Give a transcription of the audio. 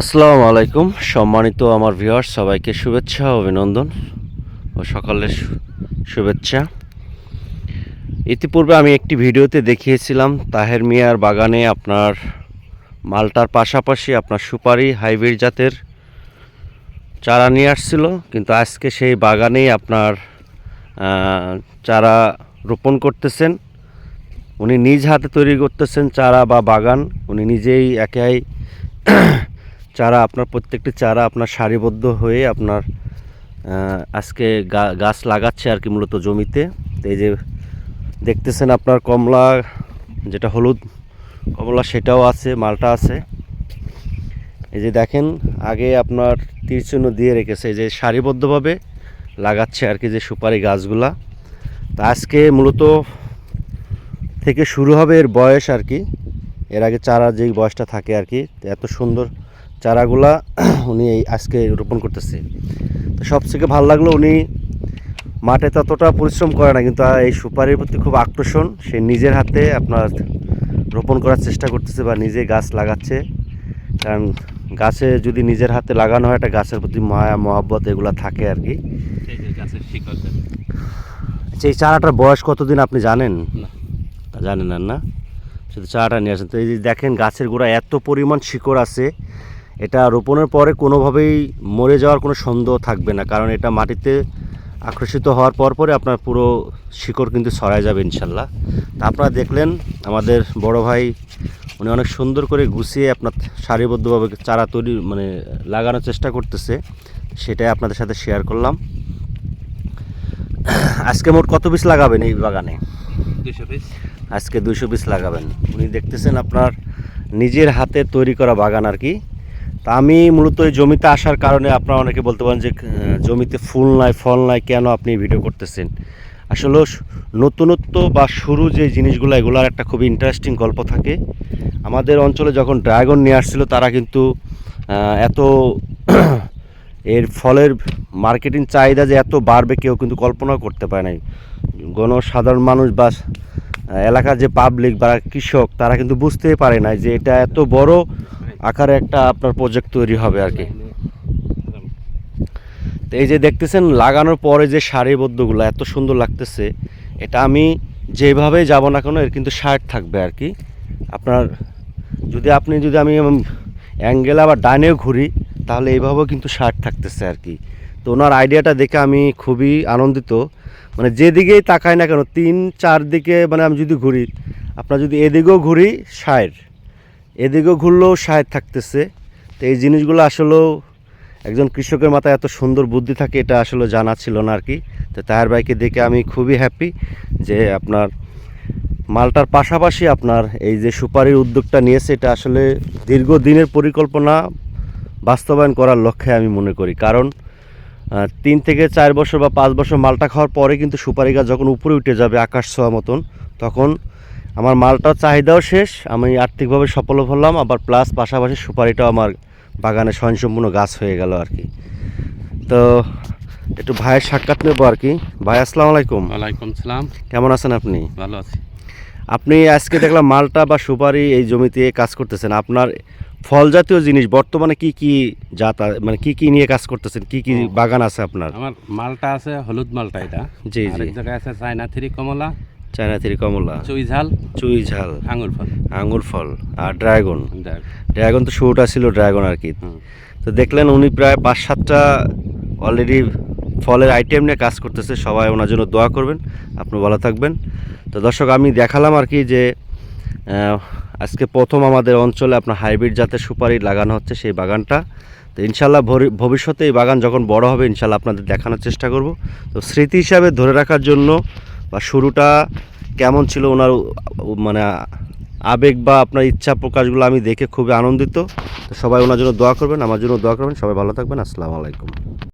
আসসালামু আলাইকুম। সম্মানিত আমার ভিউয়ার্স সবাইকে শুভেচ্ছা, অভিনন্দন ও সকালের শুভেচ্ছা। ইতিপূর্বে আমি একটি ভিডিওতে দেখিয়েছিলাম, তাহের মিয়ার বাগানে আপনার মালটার পাশাপাশি আপনার সুপারি হাইব্রিড জাতের চারা নিয়ে আসছিল, কিন্তু আজকে সেই বাগানেই আপনার চারা রোপণ করতেছেন। উনি নিজ হাতে তৈরি করতেছেন চারা বা বাগান, উনি নিজেই একাই চারা, আপনার প্রত্যেকটি চারা আপনার সারিবদ্ধ হয়ে আপনার আজকে গাছ লাগাচ্ছে আর কি মূলত জমিতে। এই যে দেখতেছেন আপনার কমলা, যেটা হলুদ কমলা, সেটাও আছে, মালটা আছে। এই যে দেখেন, আগে আপনার তীর চিহ্ন দিয়ে রেখেছে যে সারিবদ্ধভাবে লাগাচ্ছে আর কি যে সুপারি গাছগুলা। তা আজকে মূলত থেকে শুরু হবে এর বয়স আর কি। এর আগে চারা যেই বয়সটা থাকে আর কি, এত সুন্দর চারাগুলা উনি এই আজকে রোপণ করতেছে। তো সবথেকে ভালো লাগল উনি মাঠে ততটা পরিশ্রম করে না কিন্তু এই সুপারির প্রতি খুব আকর্ষণ। সে নিজের হাতে আপনার রোপণ করার চেষ্টা করতেছে বা নিজে গাছ লাগাচ্ছে। কারণ গাছে যদি নিজের হাতে লাগানো হয় একটা গাছের প্রতি মায়া মহাব্বত এগুলো থাকে আর কি। আচ্ছা এই চারাটার বয়স কতদিন আপনি জানেন? জানেন না না? শুধু চারাটা নিয়ে আসেন তো এই যে দেখেন গাছের গোড়া এত পরিমাণ শিকড় আছে। এটা রোপণের পরে কোনোভাবেই মরে যাওয়ার কোনো সন্দেহ থাকবে না কারণ এটা মাটিতে আকর্ষিত হওয়ার পর পরে আপনার পুরো শিকড় কিন্তু ছড়ায় যাবে ইনশাল্লাহ। তা আপনারা দেখলেন আমাদের বড় ভাই উনি অনেক সুন্দর করে গুছিয়ে আপনার সারিবদ্ধভাবে চারা তৈরি মানে লাগানোর চেষ্টা করতেছে সেটাই আপনাদের সাথে শেয়ার করলাম। আজকে মোট কত পিস লাগাবেন এই বাগানে? দুশো পিস আজকে দুইশো পিস লাগাবেন। উনি দেখতেছেন আপনার নিজের হাতে তৈরি করা বাগান আর কি। তা আমি মূলত এই জমিতে আসার কারণে আপনারা অনেকে বলতে পারেন যে জমিতে ফুল নাই, ফল নাই, কেন আপনি ভিডিও করতেছেন? আসলে নতুনত্ব বা শুরু যে জিনিসগুলো, এগুলোর একটা খুবই ইন্টারেস্টিং গল্প থাকে। আমাদের অঞ্চলে যখন ড্রাগন নিয়ে আসছিল, তারা কিন্তু এত এর ফলের মার্কেটিং চাহিদা যে এত বাড়বে, কেউ কিন্তু কল্পনাও করতে পারে নাই। গণসাধারণ মানুষ বা এলাকার যে পাবলিক বা কৃষক, তারা কিন্তু বুঝতেই পারে না যে এটা এত বড় আকারে একটা আপনার প্রজেক্ট তৈরি হবে আর কি। তো এই যে দেখতেছেন, লাগানোর পরে যে সারিবদ্ধগুলো এত সুন্দর লাগতেছে, এটা আমি যেভাবে যাব না কেন, এর কিন্তু শার্ট থাকবে আর কি। আপনার, যদি আপনি, যদি আমি অ্যাঙ্গেল আবার ডানেও ঘুরি, তাহলে এইভাবেও কিন্তু শার্ট থাকতেছে আর কি। তো ওনার আইডিয়াটা দেখে আমি খুবই আনন্দিত। মানে যেদিকেই তাকাই না কেন, তিন চার দিকে মানে আমি যদি ঘুরি, আপনার যদি এদিকেও ঘুরি ষাট এদিকেও ঘুরলেও ষাট থাকতেছে। তো এই জিনিসগুলো আসলেও একজন কৃষকের মাথায় এত সুন্দর বুদ্ধি থাকে, এটা আসলে জানা ছিল না আর কি। তো তাহের ভাইকে দেখে আমি খুবই হ্যাপি যে আপনার মালটার পাশাপাশি আপনার এই যে সুপারির উদ্যোগটা নিয়েছে, এটা আসলে দীর্ঘদিনের পরিকল্পনা বাস্তবায়ন করার লক্ষ্যে আমি মনে করি। কারণ তিন থেকে চার বছর বা পাঁচ বছর মালটা খাওয়ার পরে কিন্তু সুপারি গাছ যখন উপরে উঠে যাবে আকাশ ছোঁয়া মতন, তখন আমার মালটার চাহিদাও শেষ আমি আর্থিকভাবে সফল হলাম আবার প্লাস পাশাপাশি সুপারিটাও আমার বাগানে স্বয়ংসম্পূর্ণ গাছ হয়ে গেল আর কি। তো একটু ভাইয়ের সাক্ষাৎ নেব আর কি। ভাই আসসালাম আলাইকুম। ওয়ালাইকুম সালাম। কেমন আছেন আপনি? ভালো আছি। আপনি আজকে দেখলাম মালটা বা সুপারি এই জমিতে কাজ করতেছেন। আপনার ফল জাতীয় জিনিস বর্তমানে কি কি জাত মানে কি কি নিয়ে কাজ করতেছেন? কি কি বাগান আছে আপনার? আমার মালটা আছে হলুদ মালটা এটা। জি, জি। জায়গায় আছে চায়না থ্রি কমলা। চায়না থ্রি কমলা। চুই ঝাল চুই ঝাল আঙুর ফল আঙ্গুর ফল আর ড্রাগন। ড্রাগন। তো শুরুটা ছিল ড্রাগন আর কি। তো দেখলেন উনি প্রায় পাঁচ সাতটা অলরেডি ফলের আইটেম নিয়ে কাজ করতেছে। সবাই ওনার জন্য দোয়া করবেন। আপনি ভালো থাকবেন। তো দর্শক আমি দেখালাম আর কি যে আজকে প্রথম আমাদের অঞ্চলে আপনার হাইব্রিড জাতের সুপারি লাগানো হচ্ছে সেই বাগানটা। তো ইনশাল্লাহ ভবিষ্যতে এই বাগান যখন বড় হবে ইনশাল্লাহ আপনাদের দেখানোর চেষ্টা করব। তো স্মৃতি হিসাবে ধরে রাখার জন্য বা শুরুটা কেমন ছিল ওনার মানে আবেগ বা আপনার ইচ্ছা প্রকাশগুলো আমি দেখে খুবই আনন্দিত। তো সবাই ওনার জন্য দোয়া করবেন, আমার জন্য দোয়া করবেন, সবাই ভালো থাকবেন, আসসালামু আলাইকুম।